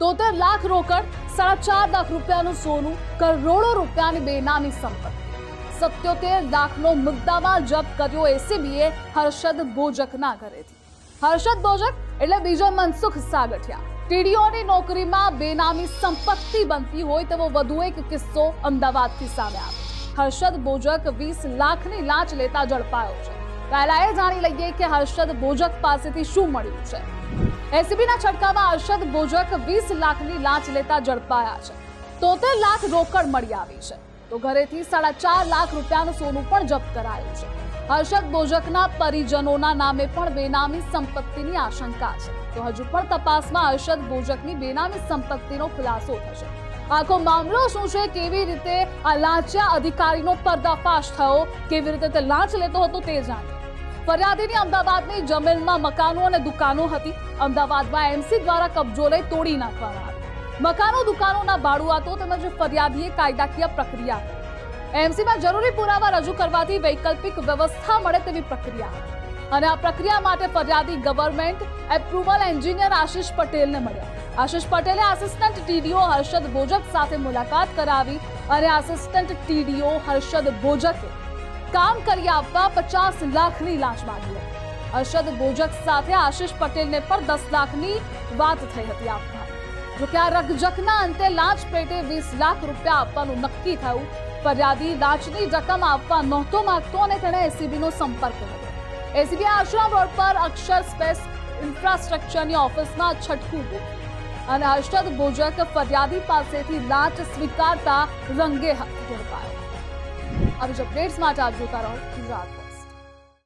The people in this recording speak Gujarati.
તોતેર લાખ રોકડ, સાડા ચાર લાખ રૂપિયાનું સોનું, કરોડો રૂપિયાની બેનામી સંપત્તિ. સત્યોતેર લાખનો મુદ્દામાં જપ્ત કર્યો એસીબીએ હર્ષદ બોજકના ઘરેથી. હર્ષદ બોજક એટલે બીજો મનસુખ સાગઠિયા. ટીડીઓની નોકરીમાં બેનામી સંપત્તિ બનતી હોય તેવો વધુ એક કિસ્સો અમદાવાદથી સામે આવ્યો. હર્ષદ બોજક વીસ લાખની લાંચ લેતા ઝડપાયો છે. પહેલા એ જાણી લઈએ કે હર્ષદ બોજક પાસેથી શું મળ્યું છે. એસીબીના છટકામાં અર્ષદ બોજક વીસ લાખની લાંચ લેતા ઝડપાયા છે. તોતેર લાખ રોકડ મળી આવી છે. તો ઘરેથી સાડા ચાર લાખ રૂપિયાનું સોનું પણ જપ્ત કરાયું છે. હર્ષદ બોજકના પરિજનોના નામે પણ બેનામી સંપત્તિની આશંકા છે. તો હજુ પણ તપાસમાં હર્ષદ બોજકની બેનામી સંપત્તિનો ખુલાસો થશે. આખો મામલો શું છે? કેવી રીતે આ લાંચિયા અધિકારીનો પર્દાફાશ થયો? કેવી રીતે તે લાંચ લેતો હતો તે જાણીએ. ફરિયાદીની અમદાવાદની જમીનમાં મકાનો અને દુકાનો હતી. અમદાવાદમાં એમસી દ્વારા કબજો લઈ તોડી નાખવામાં આવી મકાનો, દુકાનોના ભાડુઆતો તેમજ ફરિયાદીએ કાયદાકીય પ્રક્રિયા કરી. એમસીમાં જરૂરી પુરાવા રજૂ કરવાથી વૈકલ્પિક વ્યવસ્થા મળે તેવી પ્રક્રિયા અને આ પ્રક્રિયા માટે ફરિયાદી ગવર્મેન્ટ એપ્રુવલ એન્જિનિયર આશિષ પટેલને મળ્યા. આશિષ પટેલે આસિસ્ટન્ટ ટીડીઓ હર્ષદ ભોજક સાથે મુલાકાત કરાવી અને આસિસ્ટન્ટ ટીડીઓ હર્ષદ બોજકે કામ કરી આપવા પચાસ લાખની લાંચ માંગી હતી હર્ષદ બોજક સાથે આશિષ પટેલને પણ દસ લાખની વાત થઈ હતી આપવા જો કે આ રકજકના અંતે લાંચ પેટે વીસ લાખ રૂપિયા આપવાનું નક્કી થયું. ફરિયાદી લાંચની રકમ આપવા નહોતો માંગતો અને તેણે એસીબીનો સંપર્ક કર્યો. એસીબી આશ્રમ રોડ પર અક્ષર સ્પેસ ઇન્ફ્રાસ્ટ્રક્ચરની ઓફિસમાં છટકું અને હર્ષદ બોજક ફરિયાદી પાસેથી લાંચ સ્વીકારતા રંગે હાથ ઝડપાયો આવી જ અપડેટ્સ માટે આપ જોતા રહો ગુજરાત.